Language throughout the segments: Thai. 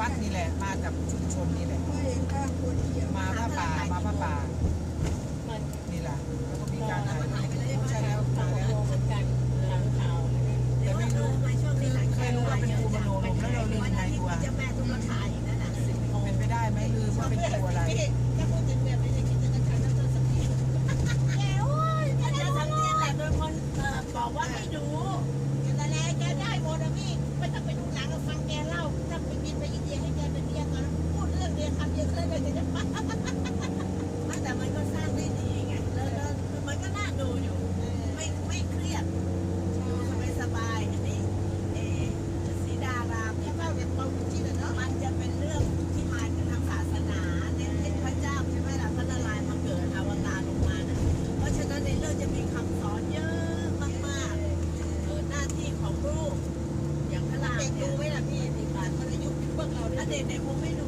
วัดนี่แหละ มาจากชุมชนนี่แหละ มาผ้าป่ามาผ้าป่านี่แหละแล้วก็มีการถ่ายใช่แล้วมาแล้วแต่ไม่เคยรู้ว่าเป็นครูโนมแล้วเราลืในตัวเป็นไปได้ไหมลืมว่าเป็นตัวอะไร in it, we'll be in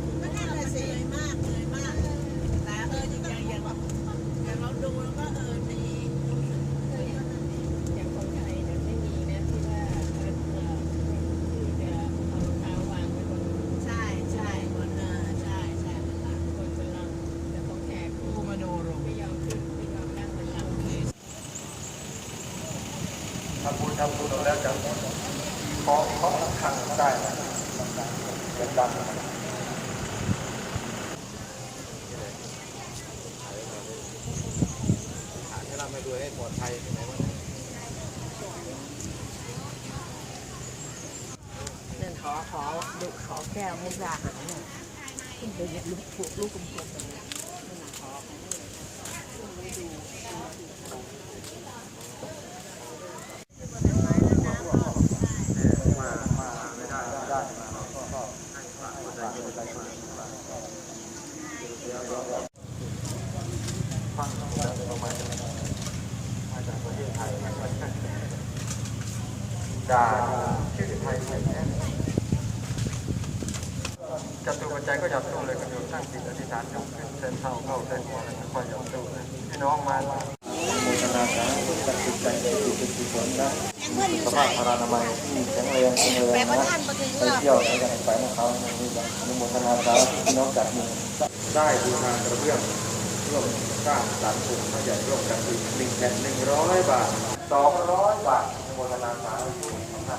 อแก้วมุกดาหารหน่อยขึ้นไปเนี่ยลูกลูกลูกกลมๆตรงนี้นั่นน่ะขอของนี่ด่าชื่อไทยไทยแท้ จตุปัจจัยก็หยับตู้เลยคุณโยมตั้งจิตอธิษฐานยกขึ้นเส้นเท้าเข้าเส้นหัวแล้วค่อยหยับตู้เลยพี่น้องมาโมทนาสาธุตัดสินใจในจิตเป็นกุศลนะสภาพพรานามัยที่แข็งแรงแข็งแรงนะไปเที่ยวไหนกันไปนะครับนี่แบบอนุโมทนาสาธุพี่น้องจากมือได้บูชากระเบื้องร่วมสร้างสรรค์ภูมิพระใหญ่ร่วมกันอีกหนึ่งแผ่นหนึ่งร้อยบาทสองร้อยบาทอนุโมทนาสาธุนะ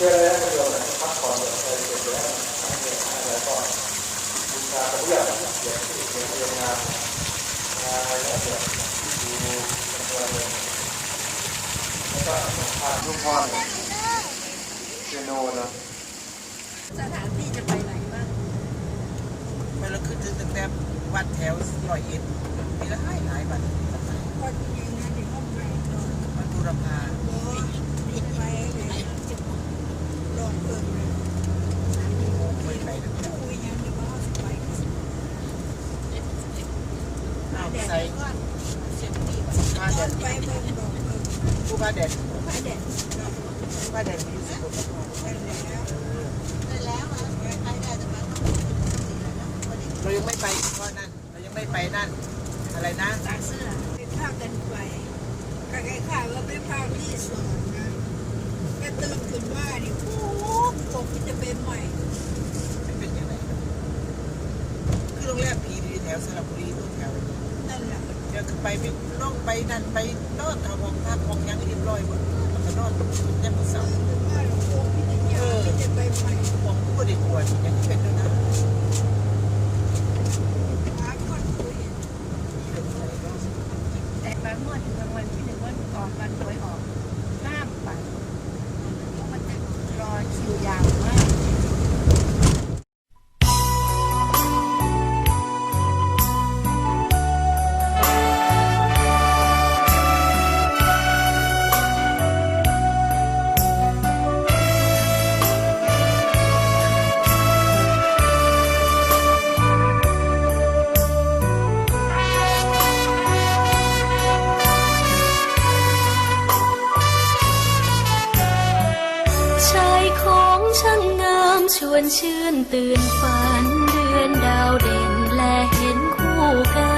พื่อได้ประโยชน์พักผ่อนอย่างใจเย็นแล้วแล้วก็บูชากระเบื้องเดียวที่เรียนงานงานอะไรแล้วเดี๋ยวดูตัวเองแล้วก็ผ่านลูกพ่อ เจโนนะ สถานที่จะไปไหนบ้างไปเราขึ้นถึงตั้งแต่วัดแถวร้อยเอ็ดมีละหลายหลายวัดก็ยืนนะถึงห้องไหนวัดบูรพาปิดไปเลยลองเพิ่มเลยไม่ไปตั้งแต่คุยยังจะว่าไปเอาใส่ผ้าแดดไปเพิ่มลองเพิ่มผู้ผ้าแดดไปเด็ดผู้ผ้าแดดมีอยู่สิบก ว่าไปแล้วไปแล้วไปได้แต่ว่าเรายังไม่ไปเพราะนั่นเรายังไม่ไปนั่น อะไรนะตาเสื้อไปพากันไปก็คล้ายๆว่าไปพาที่สวนนะก็ตื่นขึ้นมาดิโอ้โหตกจะเป็นใหม่เป็นยังไงคือโรงแรมผีดีแถวสระบุรีตัวแถวนั่นแหละเดี๋ยวคือไปไปล่องไปนั่นไปนอนเอาห้องพักห้องยังเรียบร้อยหมด นอนยันมื้อเสาว่าหลวงพ่อพิจารณาที่จะไปใหม่ห้องผู้ได้ควรอย่างที่เป็นด้วนะ ชวนชื่นตื่นฝันเดือนดาวเด่นและเห็นคู่กัน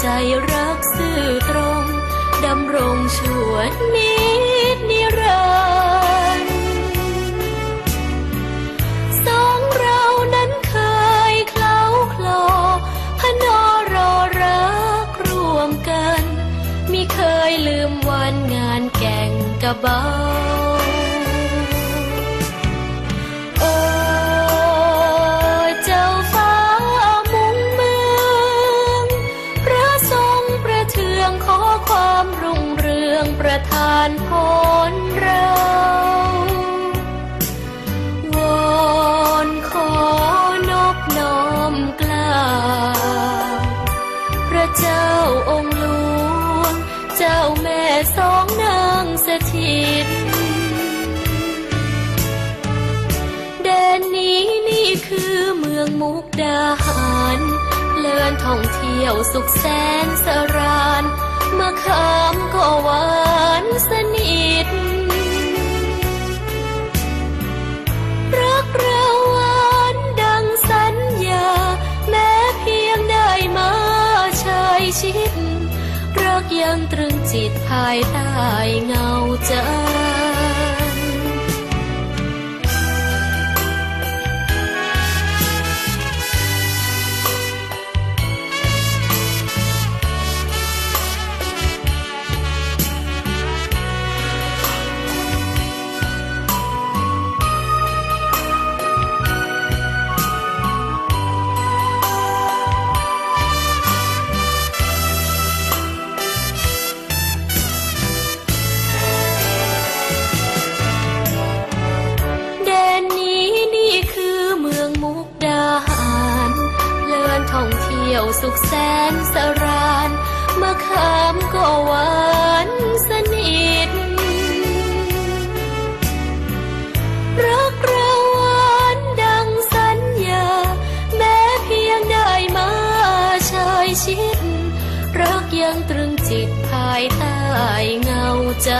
ใจรักสื่อตรง ดำรงชวนนิดนิรันดร์สองเรานั้นเคยเคล้าคลอ พนอรอรักร่วมกันมิเคยลืมวันงานแก่งกระเบาือเมืองมุกดาหารเลื่อนท่องเที่ยวสุขแสนสรานมะขามก็หวานสนิทรักเราหวานดังสัญญา แม้เพียงได้มาชายชิด รักยังตรึงจิตภายใต้เงาจั แสนสรานมะขามก็หวานสนิท รักเราหวานดังสัญญา แม้เพียงได้มาชายชิด รักยังตรึงจิตภายใต้เงาใจ